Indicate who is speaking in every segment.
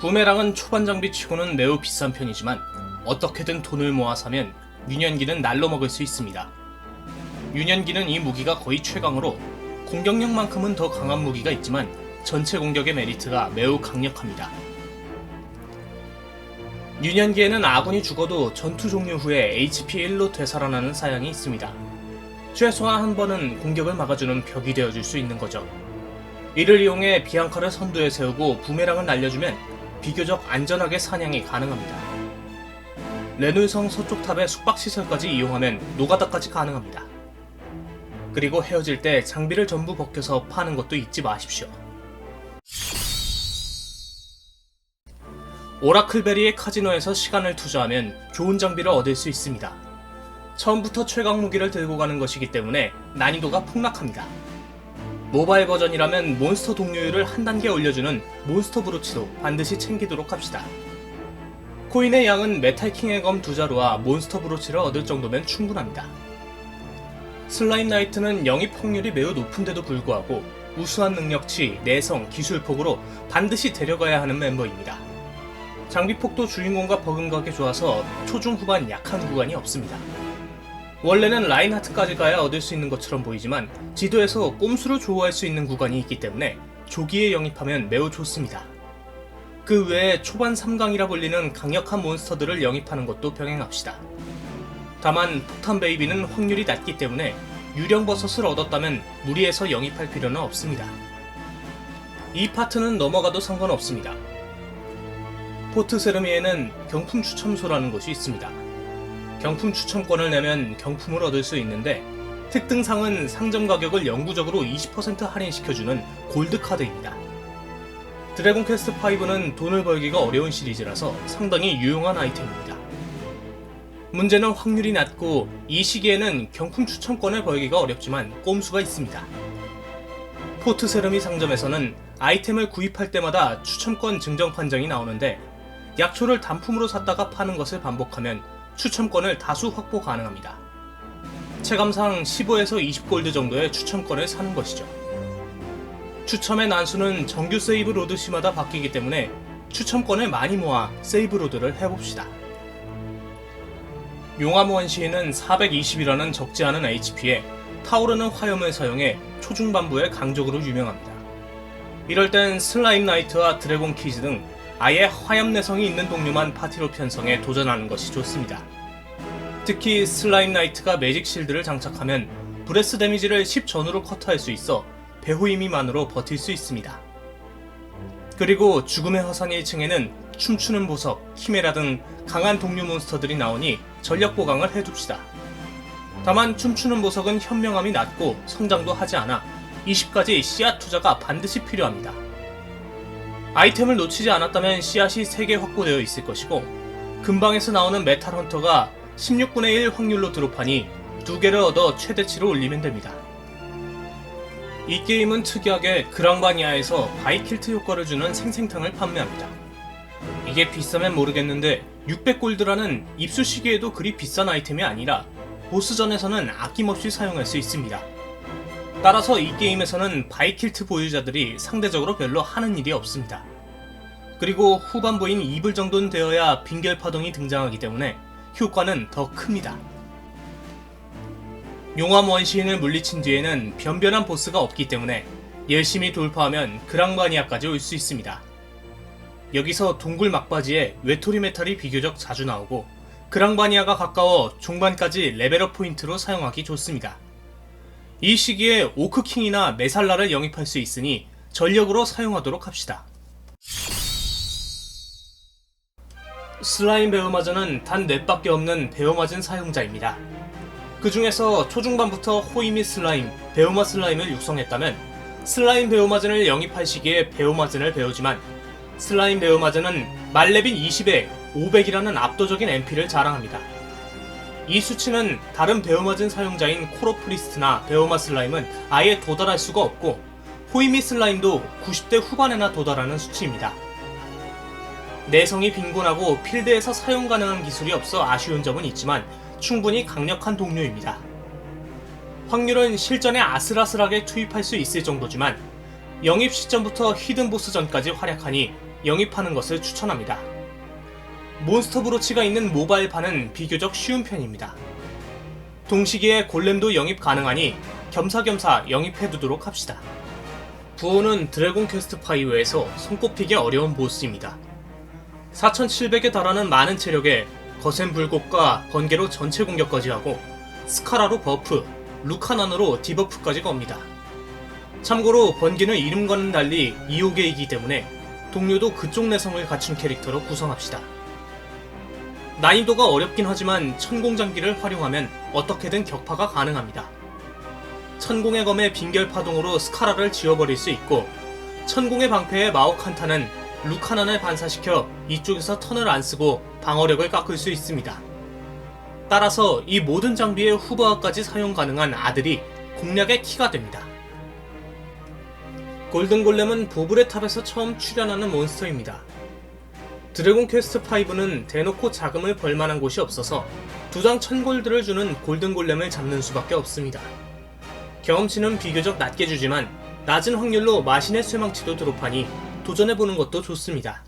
Speaker 1: 부메랑은 초반 장비 치고는 매우 비싼 편이지만 어떻게든 돈을 모아 사면 유년기는 날로 먹을 수 있습니다. 유년기는 이 무기가 거의 최강으로 공격력만큼은 더 강한 무기가 있지만 전체 공격의 메리트가 매우 강력합니다. 유년기에는 아군이 죽어도 전투 종료 후에 HP 1로 되살아나는 사양이 있습니다. 최소한 한 번은 공격을 막아주는 벽이 되어줄 수 있는 거죠. 이를 이용해 비앙카를 선두에 세우고 부메랑을 날려주면 비교적 안전하게 사냥이 가능합니다. 레누성 서쪽 탑의 숙박시설까지 이용하면 노가다까지 가능합니다. 그리고 헤어질 때 장비를 전부 벗겨서 파는 것도 잊지 마십시오. 오라클베리의 카지노에서 시간을 투자하면 좋은 장비를 얻을 수 있습니다. 처음부터 최강 무기를 들고 가는 것이기 때문에 난이도가 폭락합니다. 모바일 버전이라면 몬스터 동료율을 한 단계 올려주는 몬스터 브로치도 반드시 챙기도록 합시다. 코인의 양은 메탈킹의 검 두 자루와 몬스터 브로치를 얻을 정도면 충분합니다. 슬라임 나이트는 영입 확률이 매우 높은데도 불구하고 우수한 능력치, 내성, 기술폭으로 반드시 데려가야 하는 멤버입니다. 장비폭도 주인공과 버금가게 좋아서 초중 후반 약한 구간이 없습니다. 원래는 라인하트까지 가야 얻을 수 있는 것처럼 보이지만 지도에서 꼼수를 조우할 수 있는 구간이 있기 때문에 조기에 영입하면 매우 좋습니다. 그 외에 초반 3강이라 불리는 강력한 몬스터들을 영입하는 것도 병행합시다. 다만 폭탄 베이비는 확률이 낮기 때문에 유령 버섯을 얻었다면 무리해서 영입할 필요는 없습니다. 이 파트는 넘어가도 상관없습니다. 포트 세르미에는 경품 추첨소라는 곳이 있습니다. 경품 추첨권을 내면 경품을 얻을 수 있는데 특등상은 상점 가격을 영구적으로 20% 할인시켜주는 골드 카드입니다. 드래곤 퀘스트 5는 돈을 벌기가 어려운 시리즈라서 상당히 유용한 아이템입니다. 문제는 확률이 낮고 이 시기에는 경품 추첨권을 벌기가 어렵지만 꼼수가 있습니다. 포트 세르미 상점에서는 아이템을 구입할 때마다 추첨권 증정 판정이 나오는데 약초를 단품으로 샀다가 파는 것을 반복하면 추첨권을 다수 확보 가능합니다. 체감상 15에서 20골드 정도의 추첨권을 사는 것이죠. 추첨의 난수는 정규 세이브 로드 시마다 바뀌기 때문에 추첨권을 많이 모아 세이브 로드를 해봅시다. 용암 원 시인은 420이라는 적지 않은 HP에 타오르는 화염을 사용해 초중반부의 강적으로 유명합니다. 이럴 땐 슬라임 나이트와 드래곤 키즈 등 아예 화염 내성이 있는 동료만 파티로 편성해 도전하는 것이 좋습니다. 특히 슬라임 나이트가 매직 실드를 장착하면 브레스 데미지를 10 전후로 커트할 수 있어 배후 힘이만으로 버틸 수 있습니다. 그리고 죽음의 화산 1층에는 춤추는 보석, 키메라 등 강한 동료 몬스터들이 나오니 전력 보강을 해둡시다. 다만 춤추는 보석은 현명함이 낮고 성장도 하지 않아 20까지 씨앗 투자가 반드시 필요합니다. 아이템을 놓치지 않았다면 씨앗이 3개 확보되어 있을 것이고 근방에서 나오는 메탈 헌터가 16분의 1 확률로 드롭하니 2개를 얻어 최대치로 올리면 됩니다. 이 게임은 특이하게 그랑바니아에서 바이킬트 효과를 주는 생생탕을 판매합니다. 이게 비싸면 모르겠는데 600골드라는 입수 시기에도 그리 비싼 아이템이 아니라 보스전에서는 아낌없이 사용할 수 있습니다. 따라서 이 게임에서는 바이킬트 보유자들이 상대적으로 별로 하는 일이 없습니다. 그리고 후반부인 2불 정도는 되어야 빙결 파동이 등장하기 때문에 효과는 더 큽니다. 용암 원시인을 물리친 뒤에는 변변한 보스가 없기 때문에 열심히 돌파하면 그랑바니아까지 올 수 있습니다. 여기서 동굴 막바지에 외톨이 메탈이 비교적 자주 나오고 그랑바니아가 가까워 중반까지 레벨업 포인트로 사용하기 좋습니다. 이 시기에 오크킹이나 메살라를 영입할 수 있으니 전력으로 사용하도록 합시다. 슬라임 베어마저는 단 넷밖에 없는 베어마진 사용자입니다. 그 중에서 초중반부터 호이미 슬라임, 베오마 슬라임을 육성했다면 슬라임 베오마즌을 영입할 시기에 베오마즌을 배우지만 슬라임 베오마즌은 말레빈 20에 500이라는 압도적인 MP를 자랑합니다. 이 수치는 다른 베오마즌 사용자인 코로프리스트나 베오마 슬라임은 아예 도달할 수가 없고 호이미 슬라임도 90대 후반에나 도달하는 수치입니다. 내성이 빈곤하고 필드에서 사용 가능한 기술이 없어 아쉬운 점은 있지만 충분히 강력한 동료입니다. 확률은 실전에 아슬아슬하게 투입할 수 있을 정도지만 영입 시점부터 히든 보스전까지 활약하니 영입하는 것을 추천합니다. 몬스터 브로치가 있는 모바일판은 비교적 쉬운 편입니다. 동시기에 골렘도 영입 가능하니 겸사겸사 영입해두도록 합시다. 부호는 드래곤 퀘스트 5에서 손꼽히기 어려운 보스입니다. 4700에 달하는 많은 체력에 거센 불꽃과 번개로 전체 공격까지 하고 스카라로 버프, 루카난으로 디버프까지 겁니다. 참고로 번개는 이름과는 달리 2호계이기 때문에 동료도 그쪽 내성을 갖춘 캐릭터로 구성합시다. 난이도가 어렵긴 하지만 천공장기를 활용하면 어떻게든 격파가 가능합니다. 천공의 검의 빙결 파동으로 스카라를 지워버릴 수 있고 천공의 방패의 마오칸타는 루카난을 반사시켜 이쪽에서 턴을 안 쓰고 방어력을 깎을 수 있습니다. 따라서 이 모든 장비의 후보화까지 사용 가능한 아들이 공략의 키가 됩니다. 골든골렘은 보블의 탑에서 처음 출연하는 몬스터입니다. 드래곤 퀘스트 5는 대놓고 자금을 벌 만한 곳이 없어서 두장 천골드를 주는 골든 골렘을 잡는 수밖에 없습니다. 경험치는 비교적 낮게 주지만 낮은 확률로 마신의 쇠망치도 드롭하니 도전해보는 것도 좋습니다.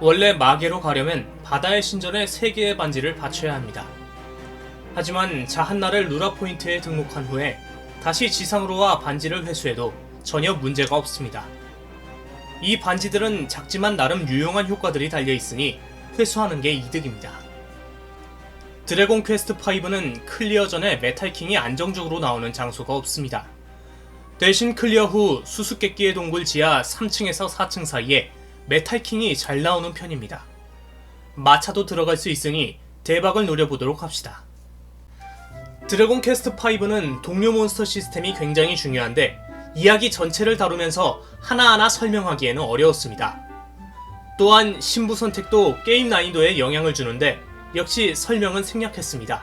Speaker 1: 원래 마계로 가려면 바다의 신전에 3개의 반지를 바쳐야 합니다. 하지만 자한나를 루라 포인트에 등록한 후에 다시 지상으로 와 반지를 회수해도 전혀 문제가 없습니다. 이 반지들은 작지만 나름 유용한 효과들이 달려 있으니 회수하는 게 이득입니다. 드래곤 퀘스트 5는 클리어 전에 메탈킹이 안정적으로 나오는 장소가 없습니다. 대신 클리어 후 수수께끼의 동굴 지하 3층에서 4층 사이에 메탈킹이 잘 나오는 편입니다. 마차도 들어갈 수 있으니 대박을 노려보도록 합시다. 드래곤 퀘스트 5는 동료 몬스터 시스템이 굉장히 중요한데 이야기 전체를 다루면서 하나하나 설명하기에는 어려웠습니다. 또한 신부 선택도 게임 난이도에 영향을 주는데 역시 설명은 생략했습니다.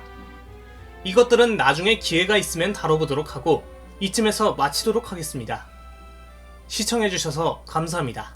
Speaker 1: 이것들은 나중에 기회가 있으면 다뤄보도록 하고 이쯤에서 마치도록 하겠습니다. 시청해주셔서 감사합니다.